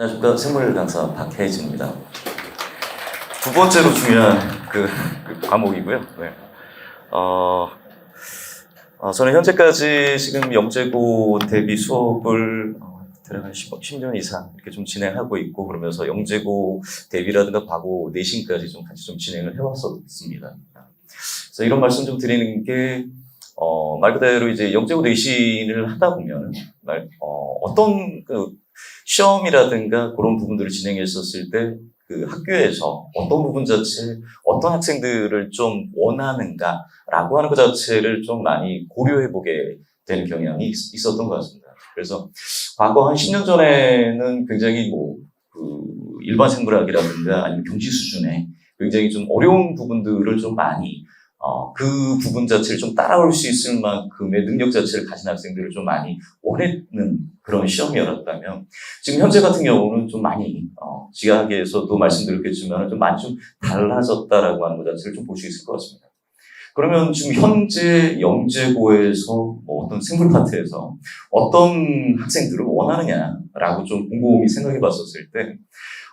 안녕하십니까 생물 강사 박혜진입니다. 두 번째로 중요한 그, 그 과목이고요. 네. 어, 어, 저는 현재까지 지금 영재고 대비 수업을 어, 대략 한 10, 10년 이상 이렇게 좀 진행하고 있고 그러면서 영재고 대비라든가 과고 내신까지 좀 같이 좀 진행을 해왔었습니다. 그래서 이런 말씀 좀 드리는 게 어, 말 그대로 이제 영재고 내신을 하다 보면 말, 어, 어떤 그 시험이라든가 그런 부분들을 진행했었을 때 그 학교에서 어떤 부분 자체, 어떤 학생들을 좀 원하는가라고 하는 것 자체를 좀 많이 고려해 보게 되는 경향이 있- 있었던 것 같습니다. 그래서 과거 한 10년 전에는 굉장히 뭐, 그 일반 생물학이라든가 아니면 경지 수준의 굉장히 좀 어려운 부분들을 좀 많이 어, 그 부분 자체를 좀 따라올 수 있을 만큼의 능력 자체를 가진 학생들을 좀 많이 원했는 그런 시험이었다면 지금 현재 같은 경우는 좀 많이 어, 지하학에서도 말씀드렸겠지만 좀 많이 좀 달라졌다라고 하는 것 자체를 좀 볼 수 있을 것 같습니다. 그러면 지금 현재 영재고에서 뭐 어떤 생물 파트에서 어떤 학생들을 원하느냐라고 좀 곰곰이 생각해 봤었을 때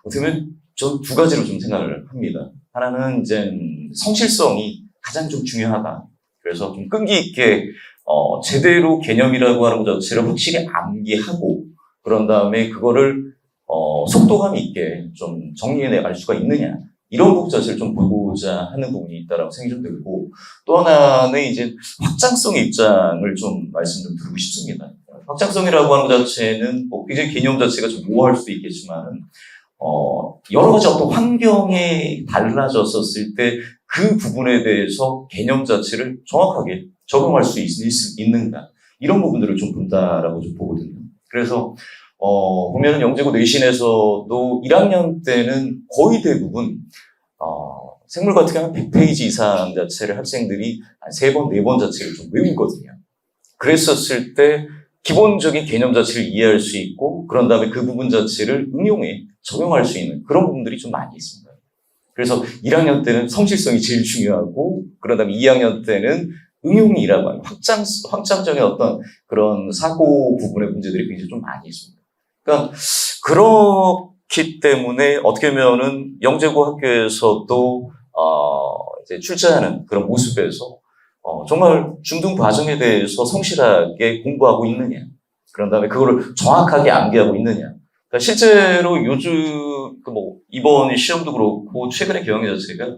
어떻게 보면 전 두 가지로 좀 생각을 합니다. 하나는 이제 성실성이 가장 좀 중요하다. 그래서 좀 끈기 있게 어, 제대로 개념이라고 하는 것 자체를 확실히 암기하고 그런 다음에 그거를 어, 속도감 있게 좀 정리해 나갈 수가 있느냐 이런 부분 자체를 좀 보고자 하는 부분이 있다라고 생각이 좀 들고 또 하나는 이제 확장성의 입장을 좀 말씀 좀 드리고 싶습니다. 확장성이라고 하는 것 자체는 뭐 굉장히 개념 자체가 좀 모호할 수도 있겠지만은 어, 여러 가지 어떤 환경에 달라졌었을 때 그 부분에 대해서 개념 자체를 정확하게 적용할 수 있, 는가 이런 부분들을 좀 본다라고 좀 보거든요. 그래서 어, 보면은 영재고 내신에서도 1학년 때는 거의 대부분 어, 생물 같은 경우는 100페이지 이상 자체를 학생들이 한 3번, 4번 자체를 좀 외우거든요. 그랬었을 때 기본적인 개념 자체를 이해할 수 있고 그런 다음에 그 부분 자체를 응용해 적용할 수 있는 그런 부분들이 좀 많이 있습니다. 그래서 1학년 때는 성실성이 제일 중요하고 그런 다음에 2학년 때는 응용이라고 하는 확장, 확장적인 어떤 그런 사고 부분의 문제들이 굉장히 좀 많이 있습니다. 그러니까 그렇기 때문에 어떻게 보면은 영재고 학교에서도 어, 이제 출제하는 그런 모습에서 어, 정말 중등 과정에 대해서 성실하게 공부하고 있느냐. 그런 다음에 그거를 정확하게 암기하고 있느냐. 그러니까 실제로 요즘 그 뭐 이번 시험도 그렇고 최근의 경영 자체가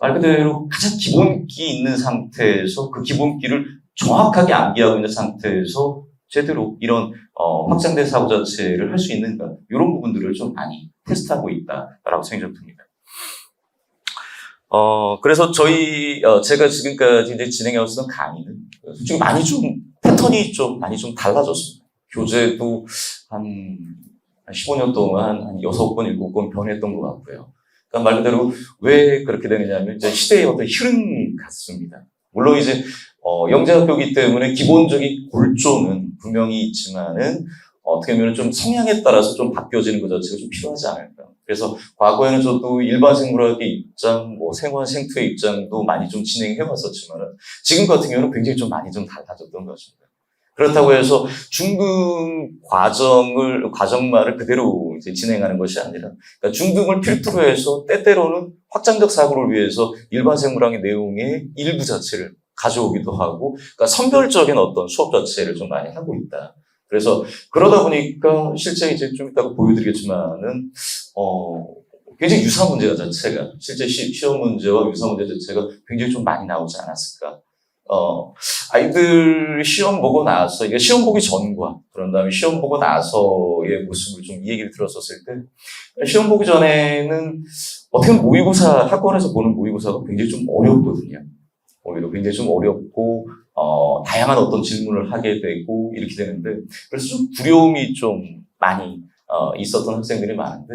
말 그대로 가장 기본기 있는 상태에서 그 기본기를 정확하게 암기하고 있는 상태에서 제대로 이런 어, 확장된 사고 자체를 할 수 있는가 이런 부분들을 좀 많이 테스트하고 있다라고 생각이 듭니다. 어 그래서 저희 어, 제가 지금까지 이제 진행해왔던 강의는 솔직히 많이 좀 패턴이 좀 많이 좀 달라졌습니다. 교재도 한 15년 동안 한 6번, 7번 변했던 것 같고요. 그러니까 말 그대로 왜 그렇게 되느냐면 이제 시대의 어떤 흐름 같습니다. 물론 이제 어, 영재학교이기 때문에 기본적인 골조는 분명히 있지만은 어떻게 보면 좀 성향에 따라서 좀 바뀌어지는 것 자체가 좀 필요하지 않을까. 그래서 과거에는 저도 일반 생물학의 입장, 뭐 생화 생투의 입장도 많이 좀 진행해 왔었지만은 지금 같은 경우는 굉장히 좀 많이 좀 달라졌던 것 같습니다. 그렇다고 해서 중등 과정을 과정말을 그대로 이제 진행하는 것이 아니라 그러니까 중등을 필두로 해서 때때로는 확장적 사고를 위해서 일반 생물학의 내용의 일부 자체를 가져오기도 하고 그러니까 선별적인 어떤 수업 자체를 좀 많이 하고 있다. 그래서 그러다 보니까 실제 이제 좀 이따가 보여드리겠지만은 어 굉장히 유사 문제 자체가 실제 시, 시험 문제와 유사 문제 자체가 굉장히 좀 많이 나오지 않았을까. 어 아이들 시험 보고 나서 이게 시험 보기 전과 그런 다음에 시험 보고 나서의 모습을 좀 이 얘기를 들었었을 때 시험 보기 전에는 어떻게 보면 모의고사 학원에서 보는 모의고사가 굉장히 좀 어렵거든요. 오히려 굉장히 좀 어렵고 어, 다양한 어떤 질문을 하게 되고 이렇게 되는데 그래서 좀 두려움이 좀 많이 어, 있었던 학생들이 많은데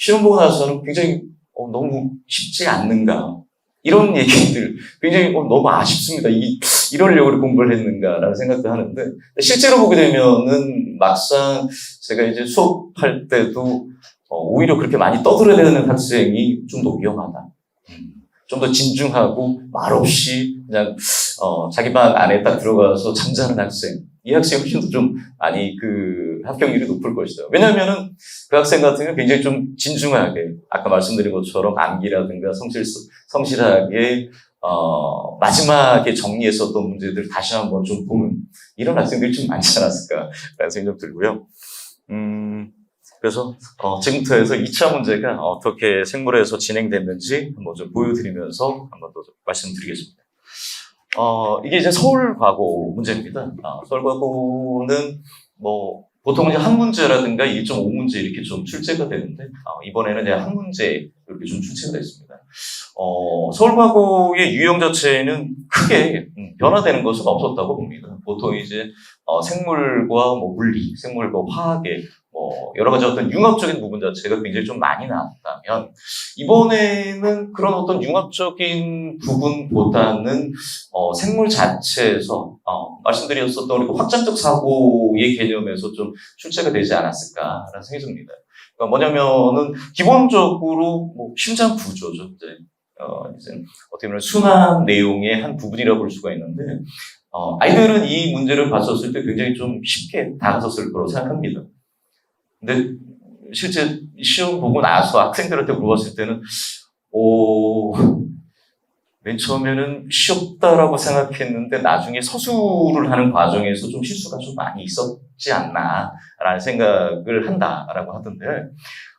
시험 보고 나서는 굉장히 어, 너무 쉽지 않는가 이런 얘기들 굉장히 어, 너무 아쉽습니다. 이, 이러려고 공부를 했는가라는 생각도 하는데 실제로 보게 되면은 막상 제가 이제 수업할 때도 어, 오히려 그렇게 많이 떠들어대는 학생이 좀 더 위험하다. 좀 더 진중하고 말없이 그냥 어, 자기 방 안에 딱 들어가서 잠자는 학생 이 학생이 훨씬 더 좀 많이 그 합격률이 높을 것이다. 왜냐하면은 그 학생 같은 경우는 굉장히 좀 진중하게 아까 말씀드린 것처럼 암기라든가 성실 성실하게 어, 마지막에 정리했었던 문제들 다시 한번 좀 보는 이런 학생들이 좀 많지 않았을까라는 생각이 좀 들고요. 음, 그래서 어, 지금부터 해서 2차 문제가 어떻게 생물에서 진행됐는지 한번 좀 보여드리면서 한번 더 말씀드리겠습니다. 어, 이게 이제 서울 과고 문제입니다. 아, 서울 과고는 뭐 보통 이제 한 문제라든가 1.5 문제 이렇게 좀 출제가 되는데 아, 이번에는 이제 한 문제 이렇게 좀 출제가 됐습니다. 어, 서울 과고의 유형 자체는 크게 음, 변화되는 것은 없었다고 봅니다. 보통 이제 어, 생물과 뭐 물리, 생물과 화학의 뭐 여러 가지 어떤 융합적인 부분 자체가 굉장히 좀 많이 나왔다면 이번에는 그런 어떤 융합적인 부분보다는 어, 생물 자체에서 어, 말씀드렸었던 우리 그 확장적 사고의 개념에서 좀 출제가 되지 않았을까라는 생각이 듭니다. 그러니까 뭐냐면은 기본적으로 뭐 심장 구조죠. 어, 이제 어떻게 보면 순환 내용의 한 부분이라고 볼 수가 있는데 어, 아이들은 이 문제를 봤었을 때 굉장히 좀 쉽게 다가섰을 거라고 생각합니다. 근데 실제 시험 보고 나서 학생들한테 물어봤을 때는 오, 맨 처음에는 쉬웠다라고 생각했는데 나중에 서술을 하는 과정에서 좀 실수가 좀 많이 있었지 않나라는 생각을 한다라고 하던데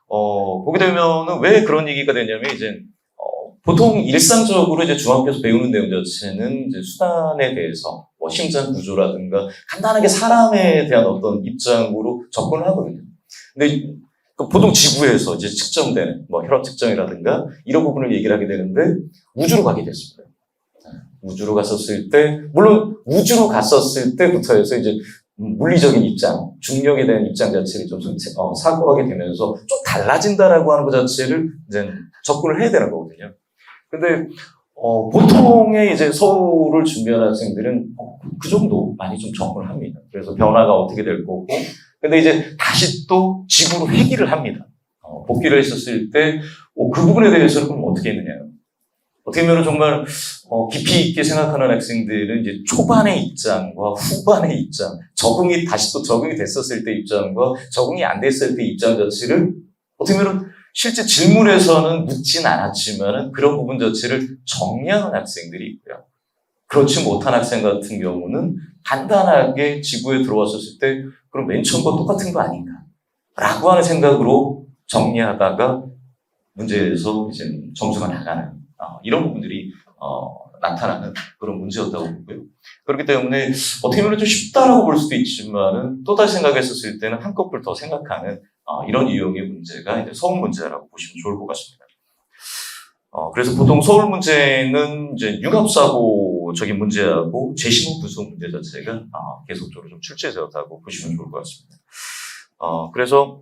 어, 보게 되면은 왜 그런 얘기가 되냐면 이제 어, 보통 일상적으로 이제 중학교에서 배우는 내용 자체는 이제 수단에 대해서 뭐 심장 구조라든가 간단하게 사람에 대한 어떤 입장으로 접근을 하거든요. 근데 그 보통 지구에서 이제 측정되는 뭐 혈압 측정이라든가 이런 부분을 얘기를 하게 되는데 우주로 가게 됐습니다. 우주로 갔었을 때 물론 우주로 갔었을 때부터 해서 이제 물리적인 입장, 중력에 대한 입장 자체를 좀 어, 사고하게 되면서 좀 달라진다라고 하는 것 자체를 이제 접근을 해야 되는 거거든요. 근데 어, 보통의 이제 서울을 준비하는 학생들은 어, 그 정도 많이 좀 접근을 합니다. 그래서 변화가 어떻게 될 거고 근데 이제 다시 또 지구로 회귀를 합니다. 어, 복귀를 했었을 때, 어, 그 부분에 대해서는 그럼 어떻게 했느냐. 어떻게 보면 정말, 어, 깊이 있게 생각하는 학생들은 이제 초반의 입장과 후반의 입장, 적응이, 다시 또 적응이 됐었을 때 입장과 적응이 안 됐을 때 입장 자체를 어떻게 보면 실제 질문에서는 묻진 않았지만은 그런 부분 자체를 정리하는 학생들이 있고요. 그렇지 못한 학생 같은 경우는 간단하게 지구에 들어왔었을 때 그럼 맨 처음과 똑같은 거 아닌가? 라고 하는 생각으로 정리하다가 문제에서 이제 점수가 나가는 어, 이런 부분들이 어, 나타나는 그런 문제였다고 보고요. 그렇기 때문에 어떻게 보면 좀 쉽다라고 볼 수도 있지만은 또 다시 생각했었을 때는 한꺼풀 더 생각하는 어, 이런 유형의 문제가 이제 서울 문제라고 보시면 좋을 것 같습니다. 어, 그래서 보통 서울 문제는 이제 융합사고 적인 문제하고 재심호 구성 문제 자체가 어, 계속적으로 좀 출제되었다고 보시면 좋을 것 같습니다. 어, 그래서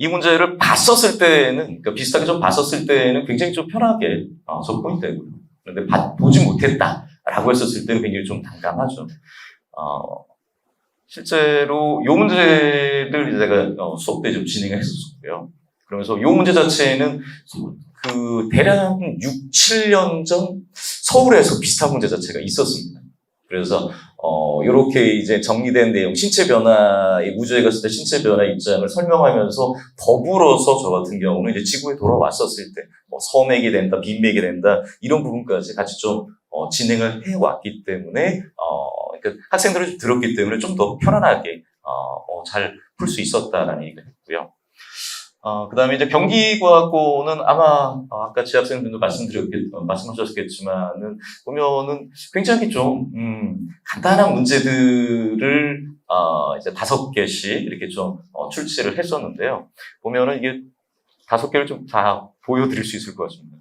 이 문제를 봤었을 때는, 그러니까 비슷하게 좀 봤었을 때는 굉장히 좀 편하게 어, 접근이 되고요. 그런데 봐- 보지 못했다라고 했었을 때는 굉장히 좀 난감하죠. 어, 실제로 이 문제를 제가 어, 수업 때 좀 진행을 했었고요. 그러면서 이 문제 자체는 그 대략 6, 7년 전 서울에서 비슷한 문제 자체가 있었습니다. 그래서 어 이렇게 이제 정리된 내용 신체 변화의 우주에 갔을 때 신체 변화 입장을 설명하면서 더불어서 저 같은 경우는 이제 지구에 돌아왔었을 때뭐 섬액이 된다, 빈맥이 된다 이런 부분까지 같이 좀 어, 진행을 해 왔기 때문에 어 그러니까 학생들을 들었기 때문에 좀 더 편안하게 어, 잘풀 수 있었다라는 얘기가 했고요. 어, 그 다음에 이제 경기과학고는 아마, 어, 아까 지학생분도 말씀드렸겠, 어, 말씀하셨겠지만은, 보면은 굉장히 좀, 음, 간단한 문제들을, 어, 이제 다섯 개씩 이렇게 좀, 어, 출제를 했었는데요. 보면은 이게 다섯 개를 좀 다 보여드릴 수 있을 것 같습니다.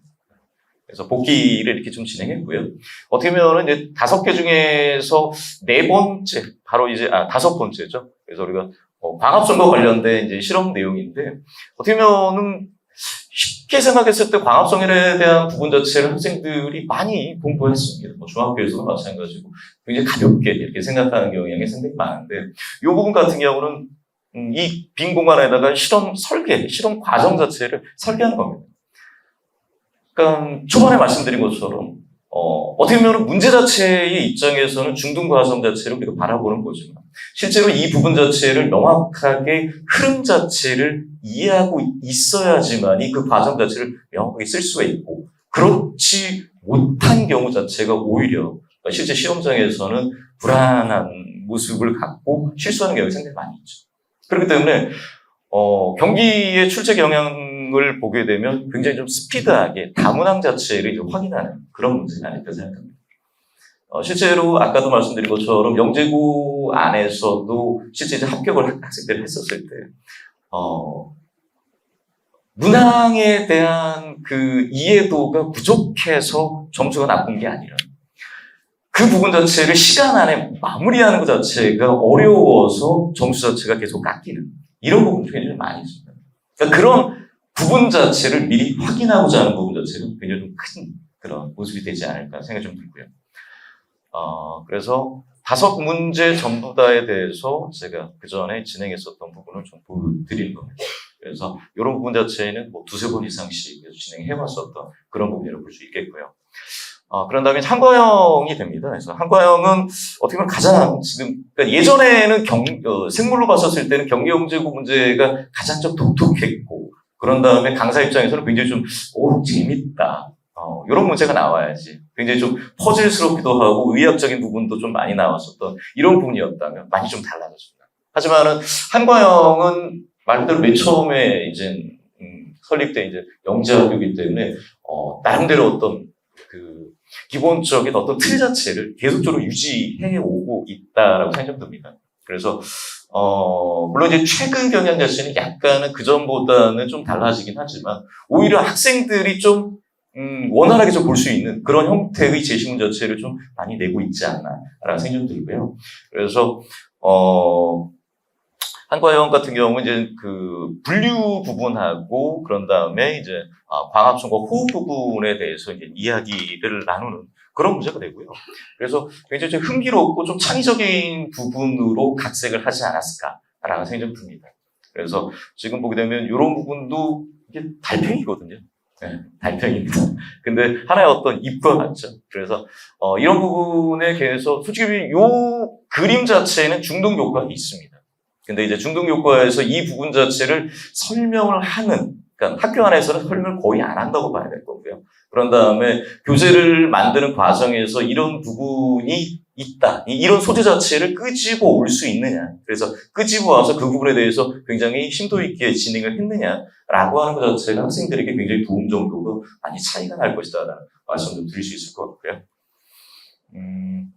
그래서 복귀를 이렇게 좀 진행했고요. 어떻게 보면은 이제 다섯 개 중에서 네 번째, 바로 이제, 아, 다섯 번째죠. 그래서 우리가 어, 광합성과 관련된 이제 실험 내용인데 어떻게 보면은 쉽게 생각했을 때 광합성에 대한 부분 자체를 학생들이 많이 공부했습니다. 뭐 중학교에서도 마찬가지고 굉장히 가볍게 이렇게 생각하는 경향이 상당히 많은데 이 부분 같은 경우는 음, 이빈 공간에다가 실험 설계, 실험 과정 자체를 설계하는 겁니다. 그러니까 초반에 말씀드린 것처럼 어, 어떻게 보면 문제 자체의 입장에서는 중등 과정 자체를 우리가 바라보는 거지만 실제로 이 부분 자체를 명확하게 흐름 자체를 이해하고 있어야지만이 그 과정 자체를 명확하게 쓸 수가 있고 그렇지 못한 경우 자체가 오히려 실제 시험장에서는 불안한 모습을 갖고 실수하는 경우가 상당히 많이 있죠. 그렇기 때문에 어, 경기의 출제 경향을 보게 되면 굉장히 좀 스피드하게 다문항 자체를 확인하는 그런 문제가 아닐까 생각합니다. 어, 실제로 아까도 말씀드린 것처럼 영재고 안에서도 실제 이제 합격을 학생들이 했었을 때, 어, 문항에 대한 그 이해도가 부족해서 점수가 나쁜 게 아니라 그 부분 자체를 시간 안에 마무리하는 것 자체가 어려워서 점수 자체가 계속 깎이는 이런 부분도 굉장히 많이 있습니다. 그러니까 그런 부분 자체를 미리 확인하고자 하는 부분 자체가 굉장히 좀 큰 그런 모습이 되지 않을까 생각이 좀 들고요. 어, 그래서 다섯 문제 전부 다에 대해서 제가 그 전에 진행했었던 부분을 좀 보여드린 겁니다. 그래서 이런 부분 자체는 뭐 두세 번 이상씩 진행해왔었던 그런 부분이라고 볼 수 있겠고요. 어, 그런 다음에 한과형이 됩니다. 그래서 한과형은 어떻게 보면 가장 지금, 그러니까 예전에는 경, 어, 생물로 봤었을 때는 경계영재고 문제가 가장 좀 독특했고, 그런 다음에 강사 입장에서는 굉장히 좀, 오, 재밌다. 어, 이런 문제가 나와야지. 굉장히 좀 퍼즐스럽기도 하고 의학적인 부분도 좀 많이 나왔었던 이런 부분이었다면 많이 좀 달라졌습니다. 하지만은 한과형은 말 그대로 맨 처음에 이제 음, 설립된 이제 영재학교이기 때문에 어, 나름대로 어떤 그 기본적인 어떤 틀 자체를 계속적으로 유지해 오고 있다라고 생각됩니다. 그래서 어, 물론 이제 최근 경향 자체는 약간은 그 전보다는 좀 달라지긴 하지만 오히려 학생들이 좀 음, 원활하게 좀 볼 수 있는 그런 형태의 제시문 자체를 좀 많이 내고 있지 않나라는 생각이 들고요. 그래서 어, 한과형 같은 경우는 이제 그 분류 부분하고 그런 다음에 이제 아, 광합성과 호흡 부분에 대해서 이제 이야기를 나누는 그런 문제가 되고요. 그래서 굉장히 좀 흥미롭고 좀 창의적인 부분으로 각색을 하지 않았을까라는 생각이 듭니다. 그래서 지금 보게 되면 이런 부분도 이게 달팽이거든요. 네, 달팽이입니다. 근데 하나의 어떤 입과 같죠. 그래서 어, 이런 부분에 대해서 솔직히 요 그림 자체에는 중독 효과가 있습니다. 근데 이제 중독 효과에서 이 부분 자체를 설명을 하는 그러니까 학교 안에서는 설명을 거의 안 한다고 봐야 될 거고요. 그런 다음에 교재를 만드는 과정에서 이런 부분이 있다. 이- 이런 소재 자체를 끄집어 올 수 있느냐. 그래서 끄집어 와서 그 부분에 대해서 굉장히 심도 있게 진행을 했느냐라고 하는 것 자체가 학생들에게 굉장히 도움 정도가 많이 차이가 날 것이다 라는 말씀도 드릴 수 있을 것 같고요. 음,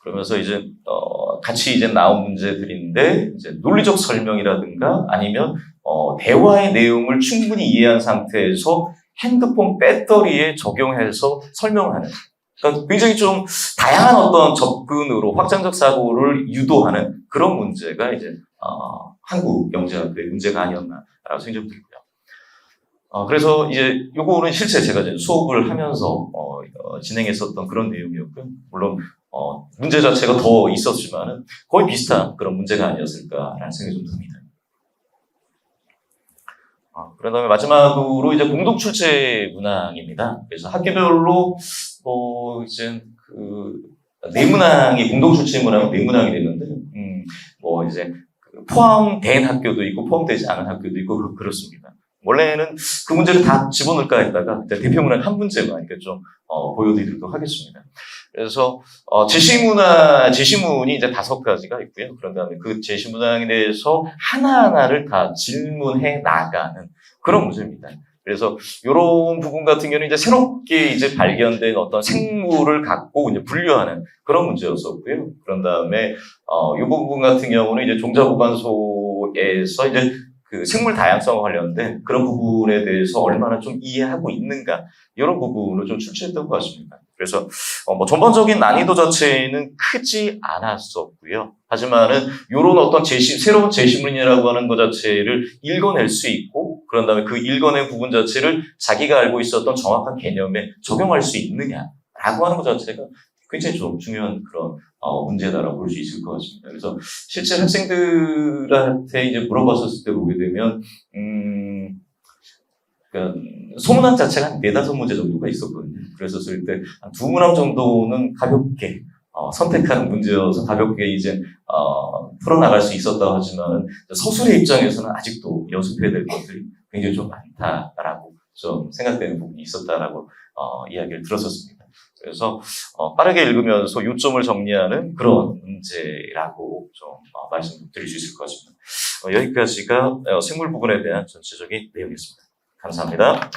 그러면서 이제 어, 같이 이제 나온 문제들인데 이제 논리적 설명이라든가 아니면 어, 대화의 내용을 충분히 이해한 상태에서 핸드폰 배터리에 적용해서 설명하는. 그러니까 굉장히 좀 다양한 어떤 접근으로 확장적 사고를 유도하는 그런 문제가 이제 어, 한국 영재학교의 문제가 아니었나라고 생각이 들고요. 어, 그래서 이제 요거는 실제 제가 이제 수업을 하면서 어, 어, 진행했었던 그런 내용이었고요. 물론 어, 문제 자체가 더 있었지만은 거의 비슷한 그런 문제가 아니었을까라는 생각이 좀 듭니다. 아, 그런 다음에 마지막으로 이제 공동 출제 문항입니다. 그래서 학교별로 어 이제 그 내문항이 공동 출제 문항은 내문항이 됐는데, 음, 뭐 이제 그 포함된 학교도 있고 포함되지 않은 학교도 있고 그렇- 그렇습니다. 원래는 그 문제를 다 집어넣을까 했다가 대표 문항 한 문제만 이렇게 좀 어, 보여드리도록 하겠습니다. 그래서 어, 제시문화 제시문이 이제 다섯 가지가 있고요. 그런 다음에 그 제시문항에 대해서 하나하나를 다 질문해 나가는 그런 문제입니다. 그래서 이런 부분 같은 경우는 이제 새롭게 이제 발견된 어떤 생물을 갖고 이제 분류하는 그런 문제였었고요. 그런 다음에 어, 이 부분 같은 경우는 이제 종자보관소 에서 이제 그 생물 다양성 관련된 그런 부분에 대해서 얼마나 좀 이해하고 있는가 이런 부분을 좀 출제했던 것 같습니다. 그래서 어, 뭐 전반적인 난이도 자체는 크지 않았었고요. 하지만은 이런 어떤 제시 새로운 제시문이라고 하는 것 자체를 읽어낼 수 있고 그런 다음에 그 읽어낸 부분 자체를 자기가 알고 있었던 정확한 개념에 적용할 수 있느냐 라고 하는 것 자체가 굉장히 좀 중요한 그런 어, 문제다라고 볼 수 있을 것 같습니다. 그래서 실제 학생들한테 이제 물어봤었을 때 보게 되면 음, 그러니까 소문학 자체가 한 네다섯 문제 정도가 있었거든요. 그랬었을 때한두 문항 정도는 가볍게 어, 선택한 문제여서 가볍게 이제 어, 풀어나갈 수 있었다 하지만 서술의 입장에서는 아직도 연습해야 될 것들이 굉장히 좀 많다라고 좀 생각되는 부분이 있었다라고 어, 이야기를 들었었습니다. 그래서 어, 빠르게 읽으면서 요점을 정리하는 그런 문제라고 좀 어, 말씀드릴 수 있을 것 같습니다. 어, 여기까지가 어, 생물 부분에 대한 전체적인 내용이었습니다. 감사합니다.